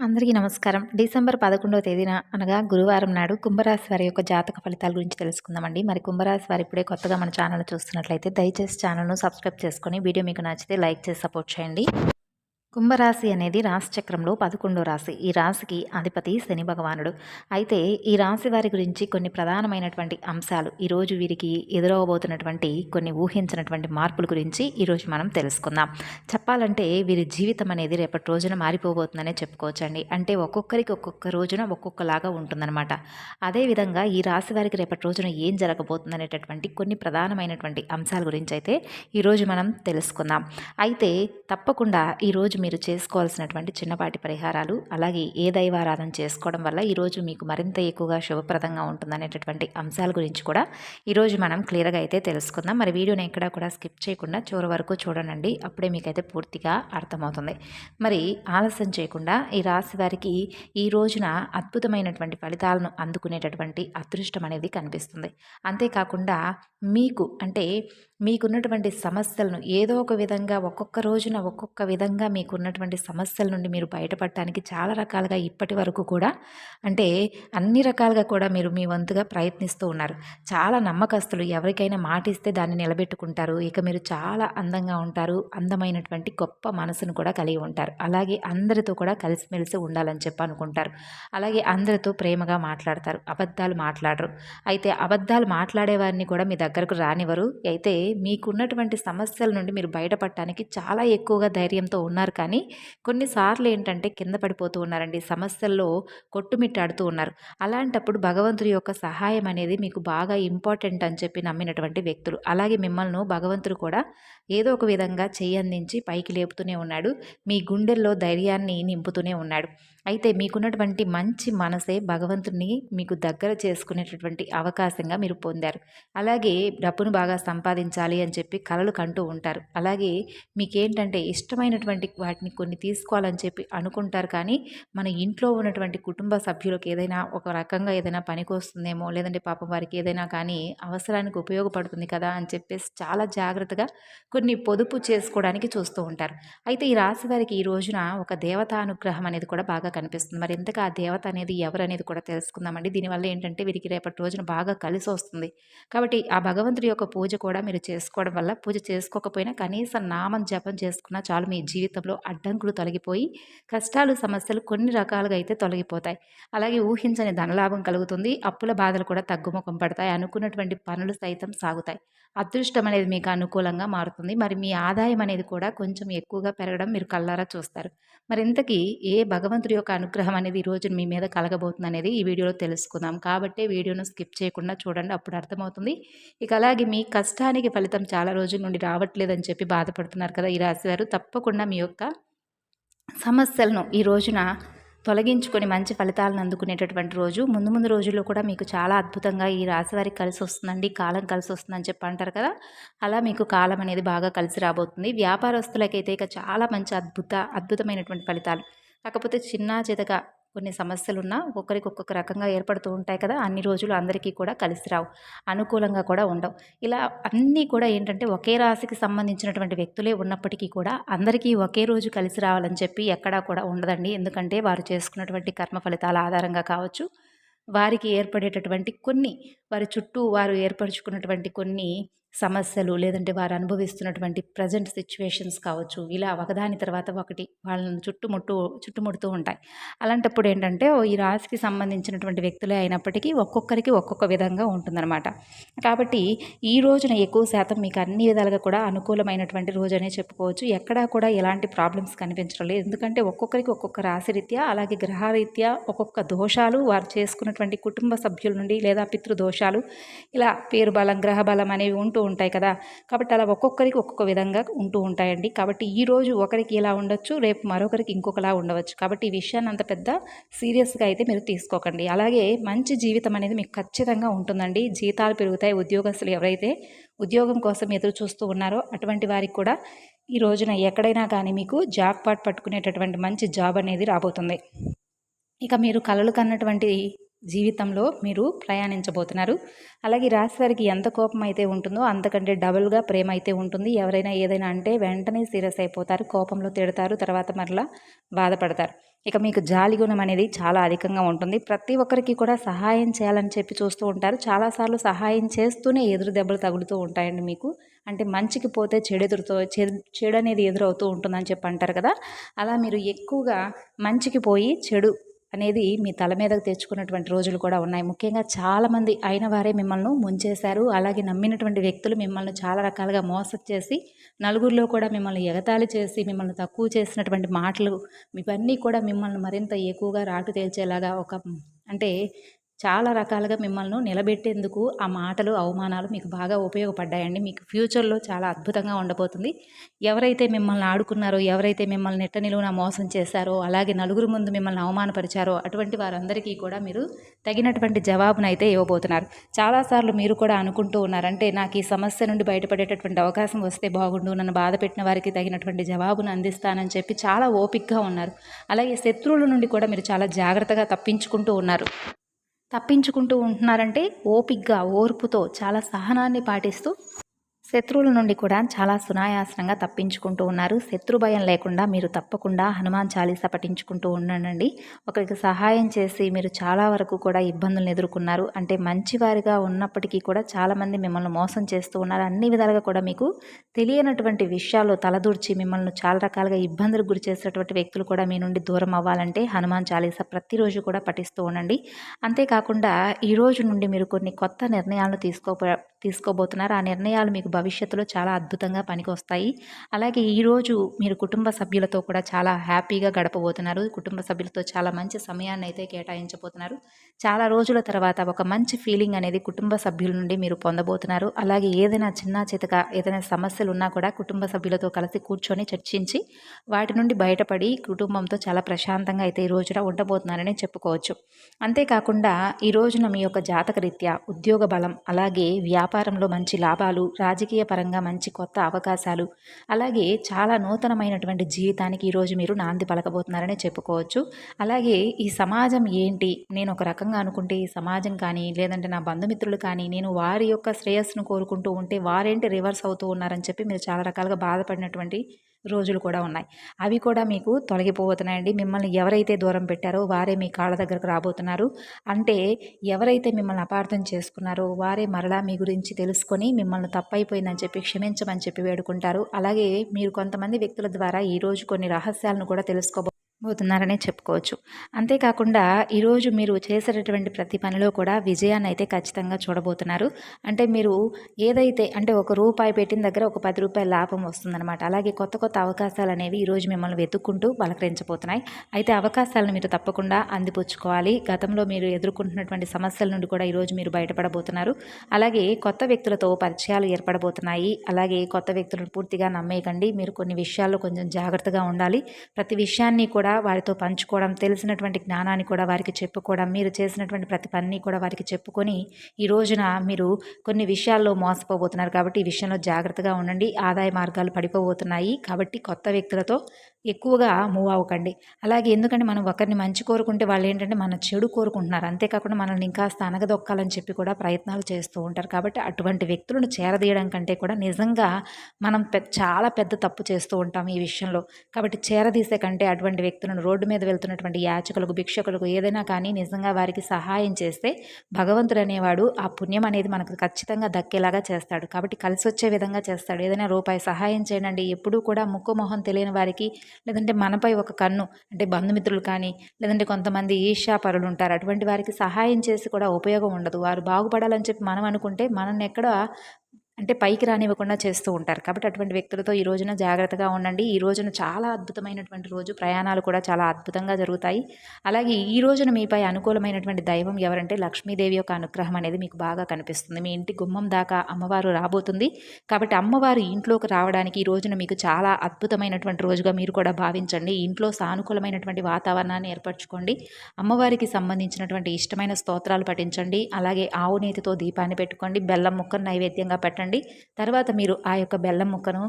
అందరికీ నమస్కారం. డిసెంబర్ పదకొండవ తేదీన అనగా గురువారం నాడు కుంభరాశి వారి యొక్క జాతక ఫలితాల గురించి తెలుసుకుందామండి. మరి కుంభరాశి వారు ఇప్పుడే కొత్తగా మన ఛానల్ చూస్తున్నట్లయితే దయచేసి ఛానల్ను సబ్స్క్రైబ్ చేసుకొని వీడియో మీకు నచ్చితే లైక్ చేసి సపోర్ట్ చేయండి. కుంభరాశి అనేది రాశిచక్రంలో పదకొండో రాశి. ఈ రాశికి అధిపతి శని భగవానుడు. అయితే ఈ రాశి వారి గురించి కొన్ని ప్రధానమైనటువంటి అంశాలు ఈరోజు వీరికి ఎదురవబోతున్నటువంటి కొన్ని ఊహించినటువంటి మార్పుల గురించి ఈరోజు మనం తెలుసుకుందాం. చెప్పాలంటే వీరి జీవితం అనేది రేపటి రోజున మారిపోబోతుందనే చెప్పుకోవచ్చండి. అంటే ఒక్కొక్కరికి ఒక్కొక్క రోజున ఒక్కొక్కలాగా ఉంటుందన్నమాట. అదేవిధంగా ఈ రాశి వారికి రేపటి రోజున ఏం జరగబోతుంది అనేటటువంటి కొన్ని ప్రధానమైనటువంటి అంశాల గురించి అయితే ఈరోజు మనం తెలుసుకుందాం. అయితే తప్పకుండా ఈరోజు మీరు చేసుకోవాల్సినటువంటి చిన్నపాటి పరిహారాలు అలాగే ఏ దైవారాధన చేసుకోవడం వల్ల ఈరోజు మీకు మరింత ఎక్కువగా శుభప్రదంగా ఉంటుందనేటటువంటి అంశాల గురించి కూడా ఈరోజు మనం క్లియర్గా అయితే తెలుసుకుందాం. మరి వీడియోని ఎక్కడా కూడా స్కిప్ చేయకుండా చివరి వరకు చూడండి. అప్పుడే మీకైతే పూర్తిగా అర్థమవుతుంది. మరి ఆలస్యం చేయకుండా ఈ రాశి వారికి ఈ రోజున అద్భుతమైనటువంటి ఫలితాలను అందుకునేటటువంటి అదృష్టం అనేది కనిపిస్తుంది. అంతేకాకుండా మీకు అంటే మీకున్నటువంటి సమస్యలను ఏదో ఒక విధంగా ఒక్కొక్క రోజున ఒక్కొక్క విధంగా మీకున్నటువంటి సమస్యల నుండి మీరు బయటపడటానికి చాలా రకాలుగా ఇప్పటి వరకు కూడా అంటే అన్ని రకాలుగా కూడా మీరు మీ వంతుగా ప్రయత్నిస్తూ ఉన్నారు. చాలా నమ్మకస్తులు ఎవరికైనా మాటిస్తే దాన్ని నిలబెట్టుకుంటారు. ఇక మీరు చాలా అందంగా ఉంటారు. అందమైనటువంటి గొప్ప మనసును కూడా కలిగి ఉంటారు. అలాగే అందరితో కూడా కలిసిమెలిసి ఉండాలని చెప్పి అనుకుంటారు. అలాగే అందరితో ప్రేమగా మాట్లాడతారు. అబద్ధాలు మాట్లాడరు. అయితే అబద్ధాలు మాట్లాడేవారిని కూడా మీ దగ్గరకు రానివ్వరు. అయితే మీకున్నటువంటి సమస్యల నుండి మీరు బయటపడటానికి చాలా ఎక్కువగా ధైర్యంతో ఉన్నారు. కానీ కొన్నిసార్లు ఏంటంటే కింద పడిపోతూ ఉన్నారండి. సమస్యల్లో కొట్టుమిట్టాడుతూ ఉన్నారు. అలాంటప్పుడు భగవంతుడి యొక్క సహాయం అనేది మీకు బాగా ఇంపార్టెంట్ అని చెప్పి నమ్మినటువంటి వ్యక్తులు. అలాగే మిమ్మల్ని భగవంతుడు కూడా ఏదో ఒక విధంగా చెయ్యి అందించి పైకి లేపుతూనే ఉన్నాడు. మీ గుండెల్లో ధైర్యాన్ని నింపుతూనే ఉన్నాడు. అయితే మీకున్నటువంటి మంచి మనసే భగవంతుని మీకు దగ్గర చేసుకునేటటువంటి అవకాశంగా మీరు పొందారు. అలాగే డబ్బును బాగా సంపాదించాలి అని చెప్పి కలలు కంటూ ఉంటారు. అలాగే మీకేంటంటే ఇష్టమైనటువంటి వాటిని కొన్ని తీసుకోవాలని చెప్పి అనుకుంటారు కానీ మన ఇంట్లో ఉన్నటువంటి కుటుంబ సభ్యులకు ఏదైనా ఒక రకంగా ఏదైనా పనికి వస్తుందేమో లేదంటే పాపం వారికి ఏదైనా కానీ అవసరానికి ఉపయోగపడుతుంది కదా అని చెప్పేసి చాలా జాగ్రత్తగా కొన్ని పొదుపు చేసుకోవడానికి చూస్తూ ఉంటారు. అయితే ఈ రాశి వారికి ఈ రోజున ఒక దేవతానుగ్రహం అనేది కూడా బాగా కనిపిస్తుంది. మరి ఇంతగా ఆ దేవత అనేది ఎవరు అనేది కూడా తెలుసుకుందామండి. దీనివల్ల ఏంటంటే వీరికి రేపటి రోజున బాగా కలిసి వస్తుంది. కాబట్టి ఆ భగవంతుడి యొక్క పూజ కూడా మీరు చేసుకోవడం వల్ల పూజ చేసుకోకపోయినా కనీసం నామం జపం చేసుకున్నా చాలు మీ జీవితంలో అడ్డంకులు తొలగిపోయి కష్టాలు సమస్యలు కొన్ని రకాలుగా అయితే తొలగిపోతాయి. అలాగే ఊహించని ధనలాభం కలుగుతుంది. అప్పుల బాధలు కూడా తగ్గుముఖం పడతాయి. అనుకున్నటువంటి పనులు సైతం సాగుతాయి. అదృష్టం అనేది మీకు అనుకూలంగా మారుతుంది. మరి మీ ఆదాయం అనేది కూడా కొంచెం ఎక్కువగా పెరగడం మీరు కళ్ళారా చూస్తారు. మరి ఇంతకీ ఏ భగవంతుడి యొక్క అనుగ్రహం అనేది ఈరోజు మీ మీద కలగబోతుంది అనేది ఈ వీడియోలో తెలుసుకుందాం. కాబట్టి వీడియోను స్కిప్ చేయకుండా చూడండి అప్పుడు అర్థమవుతుంది. ఇక అలాగే మీ కష్టానికి ఫలితం చాలా రోజుల నుండి రావట్లేదని చెప్పి బాధపడుతున్నారు కదా ఈ రాశివారు. తప్పకుండా మీ యొక్క సమస్యలను ఈ రోజున తొలగించుకొని మంచి ఫలితాలను అందుకునేటటువంటి రోజు. ముందు ముందు రోజుల్లో కూడా మీకు చాలా అద్భుతంగా ఈ రాశి వారికి కలిసి వస్తుందండి కాలం కలిసి వస్తుందని చెప్పి అంటారు కదా. అలా మీకు కాలం అనేది బాగా కలిసి రాబోతుంది. వ్యాపారస్తులకైతే ఇక చాలా మంచి అద్భుత అద్భుతమైనటువంటి ఫలితాలు కాకపోతే చిన్న చితగా కొన్ని సమస్యలు ఉన్నా ఒక్కొక్కరికి ఒక్కొక్క రకంగా ఏర్పడుతూ ఉంటాయి కదా అన్ని రోజులు అందరికీ కూడా కలిసి రావు అనుకూలంగా కూడా ఉండవు. ఇలా అన్నీ కూడా ఏంటంటే ఒకే రాశికి సంబంధించినటువంటి వ్యక్తులే ఉన్నప్పటికీ కూడా అందరికీ ఒకే రోజు కలిసి రావాలని చెప్పి ఎక్కడా కూడా ఉండదండి. ఎందుకంటే వారు చేసుకున్నటువంటి కర్మ ఫలితాల ఆధారంగా కావచ్చు వారికి ఏర్పడేటటువంటి కొన్ని వారి చుట్టూ వారు ఏర్పరచుకున్నటువంటి కొన్ని సమస్యలు లేదంటే వారు అనుభవిస్తున్నటువంటి ప్రజెంట్ సిచ్యువేషన్స్ కావచ్చు ఇలా ఒకదాని తర్వాత ఒకటి వాళ్ళని చుట్టుముట్టు చుట్టుముడుతూ ఉంటాయి. అలాంటప్పుడు ఏంటంటే ఈ రాశికి సంబంధించినటువంటి వ్యక్తులే అయినప్పటికీ ఒక్కొక్కరికి ఒక్కొక్క విధంగా ఉంటుందన్నమాట. కాబట్టి ఈ రోజున ఎక్కువ శాతం మీకు అన్ని విధాలుగా కూడా అనుకూలమైనటువంటి రోజు అనే చెప్పుకోవచ్చు. ఎక్కడా కూడా ఎలాంటి ప్రాబ్లమ్స్ కనిపించడం లేదు. ఎందుకంటే ఒక్కొక్కరికి ఒక్కొక్క రాశి రీత్యా అలాగే గ్రహరీత్యా ఒక్కొక్క దోషాలు వారు చేసుకున్నటువంటి కుటుంబ సభ్యుల నుండి లేదా పితృదోషాలు ఇలా పేరు బలం గ్రహ బలం అనేవి ఉంటూ ఉంటూ ఉంటాయి కదా. కాబట్టి అలా ఒక్కొక్కరికి ఒక్కొక్క విధంగా ఉంటూ ఉంటాయండి. కాబట్టి ఈ రోజు ఒకరికి ఇలా ఉండొచ్చు రేపు మరొకరికి ఇంకొకలా ఉండవచ్చు. కాబట్టి ఈ విషయాన్ని అంత పెద్ద సీరియస్గా అయితే మీరు తీసుకోకండి. అలాగే మంచి జీవితం అనేది మీకు ఖచ్చితంగా ఉంటుందండి. జీతాలు పెరుగుతాయి. ఉద్యోగస్తులు ఎవరైతే ఉద్యోగం కోసం ఎదురు చూస్తూ ఉన్నారో అటువంటి వారికి కూడా ఈ రోజున ఎక్కడైనా కానీ మీకు జాబ్ పాట్ పట్టుకునేటటువంటి మంచి జాబ్ అనేది రాబోతుంది. ఇక మీరు కలలు కన్నటువంటి జీవితంలో మీరు ప్రయాణించబోతున్నారు. అలాగే రాశి వారికి ఎంత కోపం అయితే ఉంటుందో అంతకంటే డబుల్గా ప్రేమ అయితే ఉంటుంది. ఎవరైనా ఏదైనా అంటే వెంటనే సీరియస్ అయిపోతారు కోపంలో తిడతారు తర్వాత మరలా బాధపడతారు. ఇక మీకు జాలి గుణం అనేది చాలా అధికంగా ఉంటుంది. ప్రతి ఒక్కరికి కూడా సహాయం చేయాలని చెప్పి చూస్తూ ఉంటారు. చాలాసార్లు సహాయం చేస్తూనే ఎదురు దెబ్బలు తగులుతూ ఉంటాయండి మీకు. అంటే మంచికి పోతే చెడు ఎదురుతో చెడు చెడు అనేది ఎదురవుతూ ఉంటుందని చెప్పి అంటారు కదా. అలా మీరు ఎక్కువగా మంచికి పోయి చెడు అనేది మీ తల మీదకు తెచ్చుకున్నటువంటి రోజులు కూడా ఉన్నాయి. ముఖ్యంగా చాలామంది అయిన వారే మిమ్మల్ని ముంచేశారు. అలాగే నమ్మినటువంటి వ్యక్తులు మిమ్మల్ని చాలా రకాలుగా మోసం చేసి నలుగురిలో కూడా మిమ్మల్ని ఎగతాళి చేసి మిమ్మల్ని తక్కువ చేసినటువంటి మాటలు ఇవన్నీ కూడా మిమ్మల్ని మరింత ఎక్కువగా రాటు తేల్చేలాగా ఒక అంటే చాలా రకాలుగా మిమ్మల్ని నిలబెట్టేందుకు ఆ మాటలు అవమానాలు మీకు బాగా ఉపయోగపడ్డాయండి. మీకు ఫ్యూచర్లో చాలా అద్భుతంగా ఉండబోతుంది. ఎవరైతే మిమ్మల్ని ఆడుకున్నారో ఎవరైతే మిమ్మల్ని నెట్ట నిలువున మోసం చేశారో అలాగే నలుగురు ముందు మిమ్మల్ని అవమానపరిచారో అటువంటి వారందరికీ కూడా మీరు తగినటువంటి జవాబునైతే ఇవ్వబోతున్నారు. చాలాసార్లు మీరు కూడా అనుకుంటూ ఉన్నారంటే నాకు ఈ సమస్య నుండి బయటపడేటటువంటి అవకాశం వస్తే బాగుండు నన్ను బాధ పెట్టిన వారికి తగినటువంటి జవాబును అందిస్తానని చెప్పి చాలా ఓపిక్గా ఉన్నారు. అలాగే శత్రువుల నుండి కూడా మీరు చాలా జాగ్రత్తగా తప్పించుకుంటూ ఉన్నారు. తప్పించుకుంటూ ఉంటున్నారంటే ఓపిగ్గా ఓర్పుతో చాలా సహనాన్ని పాటిస్తూ శత్రువుల నుండి కూడా చాలా సునాయాసనంగా తప్పించుకుంటూ ఉన్నారు. శత్రు భయం లేకుండా మీరు తప్పకుండా హనుమాన్ చాలీస పఠించుకుంటూ ఉండండి. ఒకరికి సహాయం చేసి మీరు చాలా వరకు కూడా ఇబ్బందులను ఎదుర్కొన్నారు. అంటే మంచివారిగా ఉన్నప్పటికీ కూడా చాలామంది మిమ్మల్ని మోసం చేస్తూ ఉన్నారు. అన్ని విధాలుగా కూడా మీకు తెలియనటువంటి విషయాలు తలదూర్చి మిమ్మల్ని చాలా రకాలుగా ఇబ్బందులకు గురి చేసినటువంటి వ్యక్తులు కూడా మీ నుండి దూరం అవ్వాలంటే హనుమాన్ చాలీస ప్రతిరోజు కూడా పఠిస్తూ ఉండండి. అంతేకాకుండా ఈ రోజు నుండి మీరు కొన్ని కొత్త నిర్ణయాలను తీసుకో తీసుకోబోతున్నారు. ఆ నిర్ణయాలు మీకు భవిష్యత్తులో చాలా అద్భుతంగా పనికొస్తాయి. అలాగే ఈరోజు మీరు కుటుంబ సభ్యులతో కూడా చాలా హ్యాపీగా గడపబోతున్నారు. కుటుంబ సభ్యులతో చాలా మంచి సమయాన్ని అయితే కేటాయించబోతున్నారు. చాలా రోజుల తర్వాత ఒక మంచి ఫీలింగ్ అనేది కుటుంబ సభ్యుల నుండి మీరు పొందబోతున్నారు. అలాగే ఏదైనా చిన్న చితక ఏదైనా సమస్యలు ఉన్నా కూడా కుటుంబ సభ్యులతో కలిసి కూర్చొని చర్చించి వాటి నుండి బయటపడి కుటుంబంతో చాలా ప్రశాంతంగా అయితే ఈ రోజున ఉండబోతున్నారని చెప్పుకోవచ్చు. అంతేకాకుండా ఈ రోజున మీ యొక్క జాతక రీత్యా ఉద్యోగ బలం అలాగే వ్యాపారంలో మంచి లాభాలు రాజకీయ పరంగా మంచి కొత్త అవకాశాలు అలాగే చాలా నూతనమైనటువంటి జీవితానికి ఈరోజు మీరు నాంది పలకబోతున్నారని చెప్పుకోవచ్చు. అలాగే ఈ సమాజం ఏంటి? నేను ఒక రకంగా అనుకుంటే ఈ సమాజం కానీ లేదంటే నా బంధుమిత్రులు కానీ నేను వారి యొక్క శ్రేయస్సును కోరుకుంటూ ఉంటే వారేంటి రివర్స్ అవుతూ ఉన్నారని చెప్పి మీరు చాలా రకాలుగా బాధపడినటువంటి రోజులు కూడా ఉన్నాయి. అవి కూడా మీకు తొలగిపోతున్నాయండి. మిమ్మల్ని ఎవరైతే దూరం పెట్టారో వారే మీ కాళ్ళ దగ్గరకు రాబోతున్నారు. అంటే ఎవరైతే మిమ్మల్ని అపార్థం చేసుకున్నారో వారే మరలా మీ గురించి తెలుసుకొని మిమ్మల్ని తప్పైపోయిందని చెప్పి క్షమించమని చెప్పి వేడుకుంటారు. అలాగే మీరు కొంతమంది వ్యక్తుల ద్వారా ఈరోజు కొన్ని రహస్యాలను కూడా తెలుసుకోబో పోతున్నారనే చెప్పుకోవచ్చు. అంతేకాకుండా ఈరోజు మీరు చేసేటటువంటి ప్రతి పనిలో కూడా విజయాన్ని అయితే ఖచ్చితంగా చూడబోతున్నారు. అంటే మీరు ఏదైతే అంటే ఒక రూపాయి పెట్టిన దగ్గర ఒక పది రూపాయల లాభం వస్తుందన్నమాట. అలాగే కొత్త కొత్త అవకాశాలు అనేవి ఈరోజు మిమ్మల్ని వెతుక్కుంటూ బలకరించబోతున్నాయి. అయితే అవకాశాలను మీరు తప్పకుండా అందిపుచ్చుకోవాలి. గతంలో మీరు ఎదుర్కొంటున్నటువంటి సమస్యల నుండి కూడా ఈరోజు మీరు బయటపడబోతున్నారు. అలాగే కొత్త వ్యక్తులతో పరిచయాలు ఏర్పడబోతున్నాయి. అలాగే కొత్త వ్యక్తులను పూర్తిగా నమ్మేయకండి. మీరు కొన్ని విషయాల్లో కొంచెం జాగ్రత్తగా ఉండాలి. ప్రతి విషయాన్ని కూడా కూడా వారితో పంచుకోవడం తెలిసినటువంటి జ్ఞానాన్ని కూడా వారికి చెప్పుకోవడం మీరు చేసినటువంటి ప్రతి పని కూడా వారికి చెప్పుకొని ఈ రోజున మీరు కొన్ని విషయాల్లో మోసపోబోతున్నారు కాబట్టి ఈ విషయంలో జాగ్రత్తగా ఉండండి. ఆదాయ మార్గాలు పడిపోబోతున్నాయి కాబట్టి కొత్త వ్యక్తులతో ఎక్కువగా మూవ్ అవ్వకండి. అలాగే ఎందుకంటే మనం ఒకరిని మంచి కోరుకుంటే వాళ్ళు ఏంటంటే మన చెడు కోరుకుంటున్నారు. అంతేకాకుండా మనల్ని ఇంకాస్త అనగదొక్కాలని చెప్పి కూడా ప్రయత్నాలు చేస్తూ ఉంటారు. కాబట్టి అటువంటి వ్యక్తులను చేరదీయడం కంటే కూడా నిజంగా మనం చాలా పెద్ద తప్పు చేస్తూ ఉంటాం ఈ విషయంలో. కాబట్టి చేరదీసే కంటే అటువంటి వ్యక్తులను రోడ్డు మీద వెళ్తున్నటువంటి యాచకులకు భిక్షకులకు ఏదైనా కానీ నిజంగా వారికి సహాయం చేస్తే భగవంతుడు అనేవాడు ఆ పుణ్యం అనేది మనకు ఖచ్చితంగా దక్కేలాగా చేస్తాడు. కాబట్టి కలిసి వచ్చే విధంగా చేస్తాడు. ఏదైనా రూపాయి సహాయం చేయండి ఎప్పుడూ కూడా ముక్కు మొహం తెలియని వారికి లేదంటే మనపై ఒక కన్ను అంటే బంధుమిత్రులు కానీ లేదంటే కొంతమంది ఈర్ష్యాపరులు ఉంటారు అటువంటి వారికి సహాయం చేసి కూడా ఉపయోగం ఉండదు. వారు బాగుపడాలని చెప్పి మనం అనుకుంటే మనల్ని ఎక్కడ అంటే పైకి రానివ్వకుండా చేస్తూ ఉంటారు. కాబట్టి అటువంటి వ్యక్తులతో ఈ రోజున జాగ్రత్తగా ఉండండి. ఈ రోజున చాలా అద్భుతమైనటువంటి రోజు. ప్రయాణాలు కూడా చాలా అద్భుతంగా జరుగుతాయి. అలాగే ఈ రోజున మీపై అనుకూలమైనటువంటి దైవం ఎవరంటే లక్ష్మీదేవి యొక్క అనుగ్రహం అనేది మీకు బాగా కనిపిస్తుంది. మీ ఇంటి గుమ్మం దాకా అమ్మవారు రాబోతుంది. కాబట్టి అమ్మవారు ఇంట్లోకి రావడానికి ఈ రోజున మీకు చాలా అద్భుతమైనటువంటి రోజుగా మీరు కూడా భావించండి. ఇంట్లో సానుకూలమైనటువంటి వాతావరణాన్ని ఏర్పరచుకోండి. అమ్మవారికి సంబంధించినటువంటి ఇష్టమైన స్తోత్రాలు పఠించండి. అలాగే ఆవు నేతితో దీపాన్ని పెట్టుకోండి. బెల్లం ముక్కను నైవేద్యంగా పెట్టండి. పెట్టండి తర్వాత మీరు ఆ యొక్క బెల్లం ముక్కను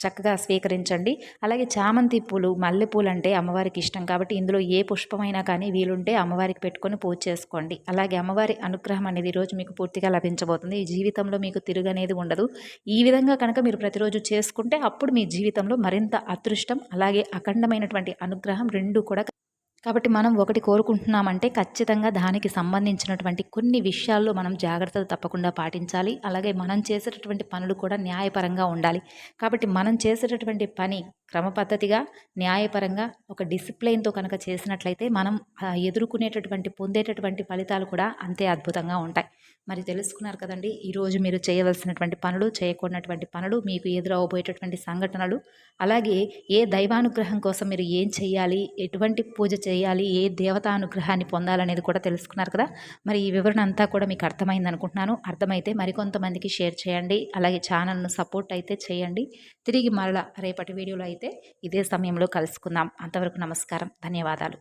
చక్కగా స్వీకరించండి. అలాగే చామంతి పూలు మల్లెపూలు అంటే అమ్మవారికి ఇష్టం కాబట్టి ఇందులో ఏ పుష్పమైనా కానీ వీలుంటే అమ్మవారికి పెట్టుకొని పూజ చేసుకోండి. అలాగే అమ్మవారి అనుగ్రహం అనేది ఈరోజు మీకు పూర్తిగా లభించబోతుంది. ఈ జీవితంలో మీకు తిరుగనేది ఉండదు. ఈ విధంగా కనుక మీరు ప్రతిరోజు చేసుకుంటే అప్పుడు మీ జీవితంలో మరింత అదృష్టం అలాగే అఖండమైనటువంటి అనుగ్రహం రెండు కూడా కాబట్టి మనం ఒకటి కోరుకుంటున్నామంటే ఖచ్చితంగా దానికి సంబంధించినటువంటి కొన్ని విషయాల్లో మనం జాగ్రత్తలు తప్పకుండా పాటించాలి. అలాగే మనం చేసేటటువంటి పనులు కూడా న్యాయపరంగా ఉండాలి. కాబట్టి మనం చేసేటటువంటి పని క్రమపద్ధతిగా న్యాయపరంగా ఒక డిసిప్లైన్తో కనుక చేసినట్లయితే మనం ఎదుర్కొనేటటువంటి పొందేటటువంటి ఫలితాలు కూడా అంతే అద్భుతంగా ఉంటాయి. మరి తెలుసుకున్నారు కదండి ఈరోజు మీరు చేయవలసినటువంటి పనులు చేయకూడనటువంటి పనులు మీకు ఎదురవబోయేటటువంటి సంఘటనలు అలాగే ఏ దైవానుగ్రహం కోసం మీరు ఏం చేయాలి ఎటువంటి పూజ చేయాలి ఏ దేవతానుగ్రహాన్ని పొందాలనేది కూడా తెలుసుకున్నారు కదా. మరి ఈ వివరణ అంతా కూడా మీకు అర్థమైంది అనుకుంటున్నాను. అర్థమైతే మరికొంతమందికి షేర్ చేయండి అలాగే ఛానల్ను సపోర్ట్ అయితే చేయండి. తిరిగి మరలా రేపటి వీడియోలో అయితే ఇదే సమయంలో కలుసుకుందాం. అంతవరకు నమస్కారం ధన్యవాదాలు.